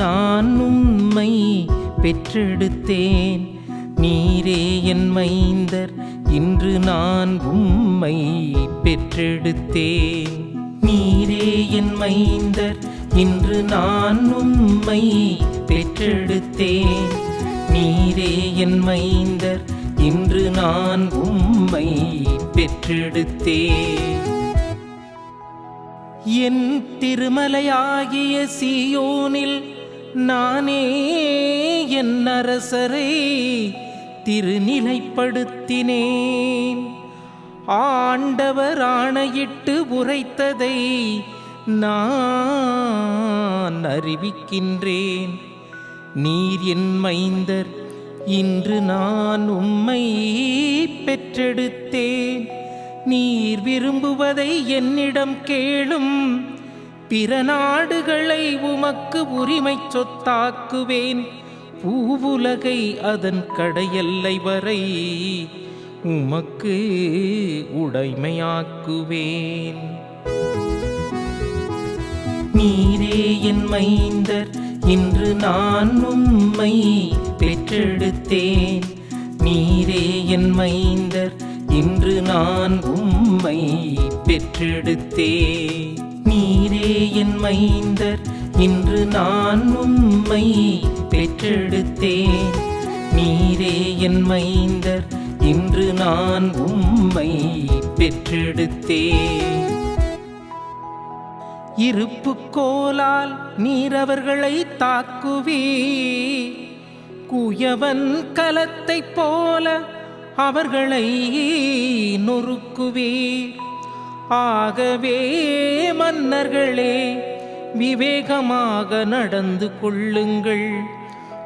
நான் உம்மை பெற்றெடுத்தேன். நீரே என் மைந்தர் இன்று நான் உம்மை பெற்றெடுத்தேன். நீரே என் மைந்தர் இன்று நான் உம்மை பெற்றெடுத்தேன். நீரே என் மைந்தர் இன்று நான் உம்மை பெற்றெடுத்தேன். என் திருமலையாகிய சீயோனில் நானே என் அரசரை திருநிலைப்படுத்தினேன். ஆண்டவர் ஆணையிட்டு உரைத்ததை நான் அறிவிக்கின்றேன். நீர் என் மைந்தர் இன்று நான் உம்மை பெற்றெடுத்தேன். நீர் விரும்புவதை என்னிடம் கேளும். பிற நாடுகளை உமக்கு உரிமை சொத்தாக்குவேன். பூவுலகை அதன் கடையெல்லை வரை உமக்கு உடைமையாக்குவேன். நீரே என் மைந்தர் இன்று நான் உம்மை பெற்றெடுத்தேன். நீரே என் மைந்தர் இன்று நான் உம்மை பெற்றெடுத்தேன். என் மைந்தர் இன்று நான் உம்மை பெற்றெடுத்தேன். நீரே என் மைந்தர் இன்று நான் உம்மை பெற்றெடுத்தேன். இருப்பு கோலால் நீர் அவர்களை தாக்குவே குயவன் கலத்தைப் போல அவர்களை நொறுக்குவே ஆகவே மன்னர்களே விவேகமாக நடந்து கொள்ளுங்கள்.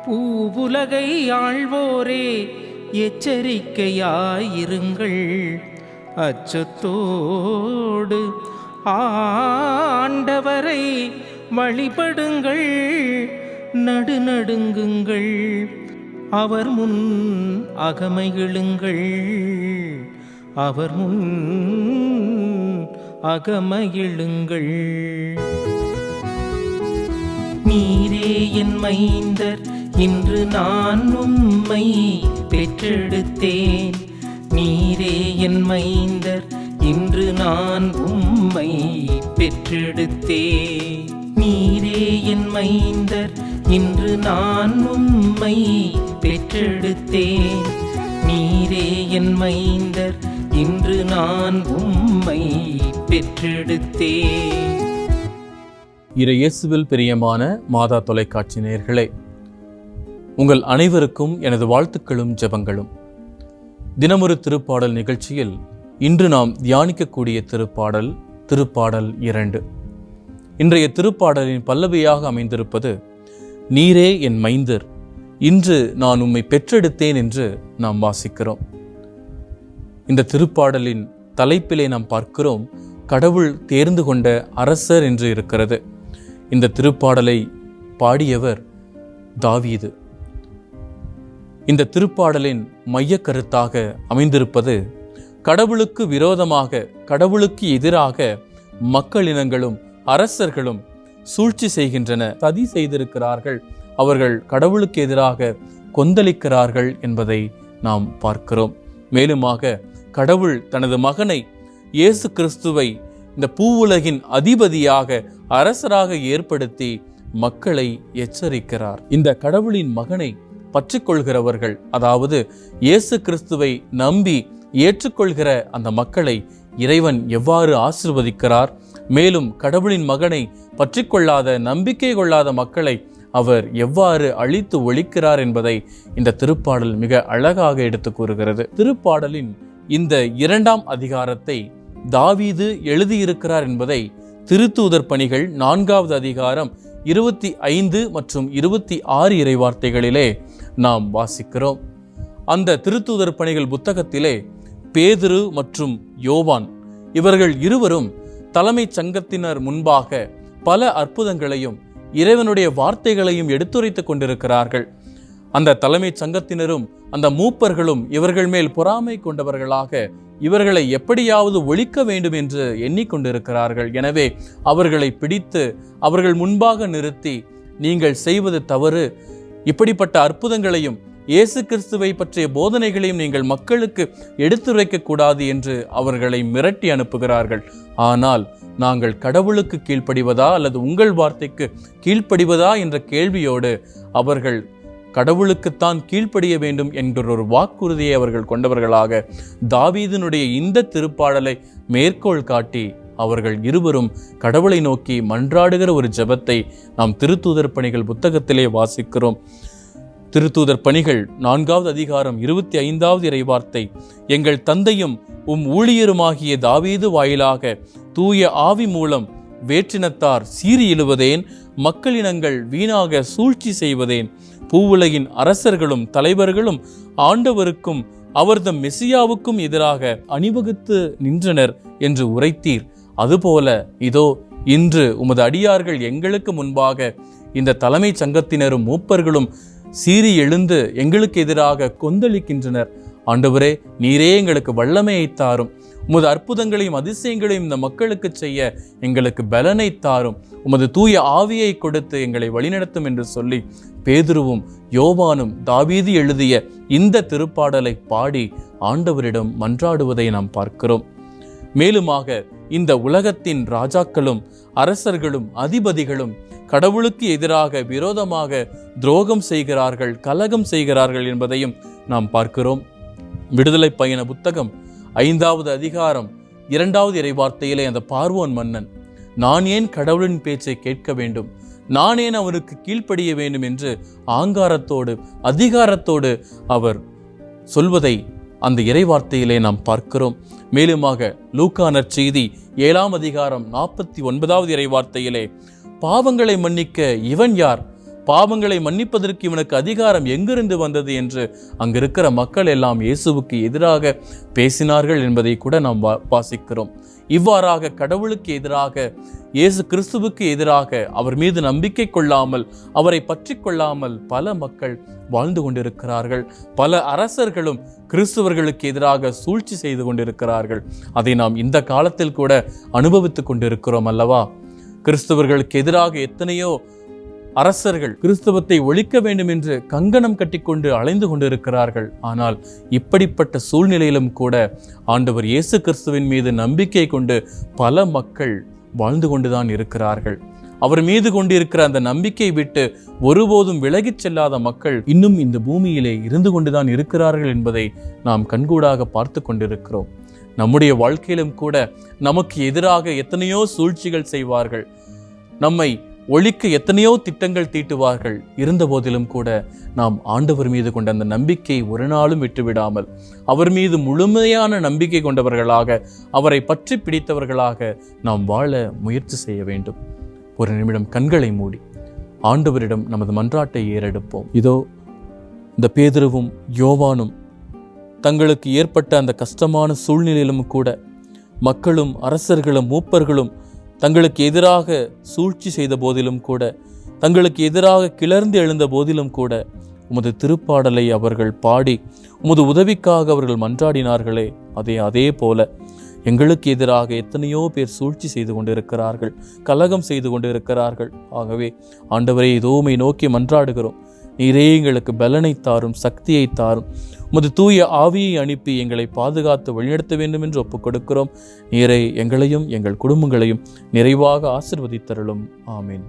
பூவுலகை ஆழ்வோரே எச்சரிக்கையாயிருங்கள். அச்சத்தோடு ஆண்டவரை வழிபடுங்கள் நடுநடுங்குங்கள். அவர் முன் அகமையிழுங்கள். அவர் முன் அகமகிழுங்கள். நீரே என் மைந்தர் இன்று நான் உம்மை பெற்றெடுத்தேன். நீரே என் மைந்தர் இன்று நான் உம்மை பெற்றெடுத்தேன். நீரே என் மைந்தர் இன்று நான் உம்மை பெற்றெடுத்தேன். நீரே என் மைந்தர் இன்று நான் உம்மை பெற்றெடுத்தேன். இறை இயேசுவில் பிரியமான மாதா தொலைக்காட்சி நேர்களே உங்கள் அனைவருக்கும் எனது வாழ்த்துக்களும் ஜெபங்களும். தினமொரு திருப்பாடல் நிகழ்ச்சியில் இன்று நாம் தியானிக்கக்கூடிய திருப்பாடல் திருப்பாடல் இரண்டு. இன்றைய திருப்பாடலின் பல்லவியாக அமைந்திருப்பது நீரே என் மைந்தர் இன்று நான் உம்மை பெற்றெடுத்தேன் என்று நாம் வாசிக்கிறோம். இந்த திருப்பாடலின் தலைப்பிலே நாம் பார்க்கிறோம் கடவுள் தேர்ந்து கொண்ட அரசர் என்று இருக்கிறது. இந்த திருப்பாடலை பாடியவர் தாவீது. இந்த திருப்பாடலின் மைய கருத்தாக அமைந்திருப்பது கடவுளுக்கு விரோதமாக கடவுளுக்கு எதிராக மக்களினங்களும் அரசர்களும் சூழ்ச்சி செய்கின்றன சதி செய்திருக்கிறார்கள் அவர்கள் கடவுளுக்கு எதிராக கொந்தளிக்கிறார்கள் என்பதை நாம் பார்க்கிறோம். மேலுமாக கடவுள் தனது மகனை இயேசு கிறிஸ்துவை இந்த பூவுலகின் அதிபதியாக அரசராக ஏற்படுத்தி மக்களை எச்சரிக்கிறார். இந்த கடவுளின் மகனை பற்றிக்கொள்கிறவர்கள் அதாவது இயேசு கிறிஸ்துவை நம்பி ஏற்றுக்கொள்கிற அந்த மக்களை இறைவன் எவ்வாறு ஆசிர்வதிக்கிறார்? மேலும் கடவுளின் மகனை பற்றிக்கொள்ளாத நம்பிக்கை கொள்ளாத மக்களை அவர் எவ்வாறு அழித்து ஒழிக்கிறார் என்பதை இந்த திருப்பாடல் மிக அழகாக எடுத்து கூறுகிறது. திருப்பாடலின் இந்த இரண்டாம் அதிகாரத்தை தாவீது எழுதியிருக்கிறார் என்பதை திருத்தூதர் பணிகள் நான்காவது அதிகாரம் இருபத்தி ஐந்து மற்றும் இருபத்தி ஆறு இறைவார்த்தைகளிலே நாம் வாசிக்கிறோம். அந்த திருத்தூதர் பணிகள் புத்தகத்திலே பேதுரு மற்றும் யோவான் இவர்கள் இருவரும் தலைமைச் சங்கத்தினர் முன்பாக பல அற்புதங்களையும் இறைவனுடைய வார்த்தைகளையும் எடுத்துரைத்துக் கொண்டிருக்கிறார்கள். அந்த தலைமைச் சங்கத்தினரும் அந்த மூப்பர்களும் இவர்கள் மேல் பொறாமை கொண்டவர்களாக இவர்களை எப்படியாவது ஒழிக்க வேண்டும் என்று எண்ணிக்கொண்டிருக்கிறார்கள். எனவே அவர்களை பிடித்து அவர்கள் முன்பாக நிறுத்தி நீங்கள் செய்வது தவறு. இப்படிப்பட்ட அற்புதங்களையும் இயேசு கிறிஸ்துவை பற்றிய போதனைகளையும் நீங்கள் மக்களுக்கு எடுத்துரைக்க கூடாது என்று அவர்களை மிரட்டி அனுப்புகிறார்கள். ஆனால் நாங்கள் கடவுளுக்கு கீழ்ப்படிவதா அல்லது உங்கள் வார்த்தைக்கு கீழ்ப்படிவதா என்ற கேள்வியோடு அவர்கள் கடவுளுக்குத்தான் கீழ்ப்படிய வேண்டும் என்கிற ஒரு வாக்குறுதியை அவர்கள் கொண்டவர்களாக தாவீதினுடைய இந்த திருப்பாடலை மேற்கோள் காட்டி அவர்கள் இருவரும் கடவுளை நோக்கி மன்றாடுகிற ஒரு ஜெபத்தை நாம் திருத்தூதர் பணிகள் புத்தகத்திலே வாசிக்கிறோம். திருத்தூதர் பணிகள் நான்காவது அதிகாரம் இருபத்தி ஐந்தாவது இறைவார்த்தை. எங்கள் தந்தையும் உம் ஊழியருமாகிய தாவீது வாயிலாக தூய ஆவி மூலம் வேற்றினத்தார் சீறி எழுவதேன் மக்களினங்கள் வீணாக சூழ்ச்சி செய்வதேன் பூவுலகின் அரசர்களும் தலைவர்களும் ஆண்டவருக்கும் அவர்தம் மெசியாவுக்கும் எதிராக அணிவகுத்து நின்றனர் என்று உரைத்தீர். அதுபோல இதோ இன்று உமது அடியார்கள் எங்களுக்கு முன்பாக இந்த தலைமைச் சங்கத்தினரும் மூப்பர்களும் சீறி எழுந்து எங்களுக்கு எதிராக கொந்தளிக்கின்றனர். ஆண்டவரே நீரே எங்களுக்கு வல்லமையை தாரும். உமது அற்புதங்களையும் அதிசயங்களையும் இந்த மக்களுக்கு செய்ய எங்களுக்கு பலனை தாரும். உமது தூய ஆவியை கொடுத்து எங்களை வழிநடத்தும் என்று சொல்லி பேதுருவும் யோவானும் தாவீது எழுதிய இந்த திருப்பாடலை பாடி ஆண்டவரிடம் மன்றாடுவதை நாம் பார்க்கிறோம். மேலுமாக இந்த உலகத்தின் ராஜாக்களும் அரசர்களும் அதிபதிகளும் கடவுளுக்கு எதிராக விரோதமாக துரோகம் செய்கிறார்கள் கலகம் செய்கிறார்கள் என்பதையும் நாம் பார்க்கிறோம். விடுதலை பயண புத்தகம் ஐந்தாவது அதிகாரம் இரண்டாவது இறைவார்த்தையிலே அந்த பார்வோன் மன்னன் நான் ஏன் கடவுளின் பேச்சை கேட்க வேண்டும்? நான் ஏன் அவருக்கு கீழ்ப்படிய வேண்டும்? என்று ஆங்காரத்தோடு அதிகாரத்தோடு அவர் சொல்வதை அந்த இறைவார்த்தையிலே நாம் பார்க்கிறோம். மேலுமாக லூக்கா நற்செய்தி ஏழாம் அதிகாரம் நாற்பத்தி ஒன்பதாவது இறைவார்த்தையிலே பாவங்களை மன்னிக்க இவன் யார்? பாவங்களை மன்னிப்பதற்கு இவனுக்கு அதிகாரம் எங்கிருந்து வந்தது என்று அங்கிருக்கிற மக்கள் எல்லாம் இயேசுவுக்கு எதிராக பேசினார்கள் என்பதை கூட நாம் வா- வாசிக்கிறோம். இவ்வாறாக கடவுளுக்கு எதிராக இயேசு கிறிஸ்துவுக்கு எதிராக அவர் மீது நம்பிக்கை கொள்ளாமல் அவரை பற்றி கொள்ளாமல் பல மக்கள் வாழ்ந்து கொண்டிருக்கிறார்கள். பல அரசர்களும் கிறிஸ்துவர்களுக்கு எதிராக சூழ்ச்சி செய்து கொண்டிருக்கிறார்கள். அதை நாம் இந்த காலத்தில் கூட அனுபவித்துக் கொண்டிருக்கிறோம் அல்லவா? கிறிஸ்துவர்களுக்கு எதிராக எத்தனையோ அரசர்கள் கிறிஸ்தவத்தை ஒழிக்க வேண்டும் என்று கங்கணம் கட்டிக்கொண்டு அலைந்து கொண்டிருக்கிறார்கள். ஆனால் இப்படிப்பட்ட சூழ்நிலையிலும் கூட ஆண்டவர் இயேசு கிறிஸ்துவின் மீது நம்பிக்கை கொண்டு பல மக்கள் வாழ்ந்து கொண்டுதான் இருக்கிறார்கள். அவர் மீது கொண்டிருக்கிற அந்த நம்பிக்கை விட்டு ஒருபோதும் விலகிச் செல்லாத மக்கள் இன்னும் இந்த பூமியிலே இருந்து கொண்டுதான் இருக்கிறார்கள் என்பதை நாம் கண்கூடாக பார்த்து கொண்டிருக்கிறோம். நம்முடைய வாழ்க்கையிலும் கூட நமக்கு எதிராக எத்தனையோ சூழ்ச்சிகள் செய்வார்கள். நம்மை ஒழிக்க எத்தனையோ திட்டங்கள் தீட்டுவார்கள். இருந்தபோதிலும் கூட நாம் ஆண்டவர் மீது கொண்ட அந்த நம்பிக்கை ஒரு நாளும் விட்டுவிடாமல் அவர் மீது முழுமையான நம்பிக்கை கொண்டவர்களாக அவரை பற்றி பிடித்தவர்களாக நாம் வாழ முயற்சி செய்ய வேண்டும். ஒரு நிமிடம் கண்களை மூடி ஆண்டவரிடம் நமது மன்றாட்டை ஏறெடுப்போம். இதோ இந்த பேதுருவும் யோவானும் தங்களுக்கு ஏற்பட்ட அந்த கஷ்டமான சூழ்நிலையிலும் கூட மக்களும் அரசர்களும் மூப்பர்களும் தங்களுக்கு எதிராக சூழ்ச்சி செய்த போதிலும் கூட தங்களுக்கு எதிராக கிளர்ந்து எழுந்த போதிலும் கூட உமது திருப்பாடலை அவர்கள் பாடி உமது உதவிக்காக அவர்கள் மன்றாடினார்களே அதே அதே போல எங்களுக்கு எதிராக எத்தனையோ பேர் சூழ்ச்சி செய்து கொண்டிருக்கிறார்கள் கலகம் செய்து கொண்டிருக்கிறார்கள். ஆகவே ஆண்டவரை இதோமை நோக்கி மன்றாடுகிறோம். நீரே எங்களுக்கு பலனை தாரும் சக்தியை தாரும். உமது தூய ஆவியை அனுப்பி எங்களை பாதுகாத்து வழிநடத்த வேண்டும் என்று ஒப்புக் கொடுக்கிறோம் நீரை எங்களையும் எங்கள் குடும்பங்களையும் நிறைவாக ஆசிர்வதித்தருளும். ஆமீன்.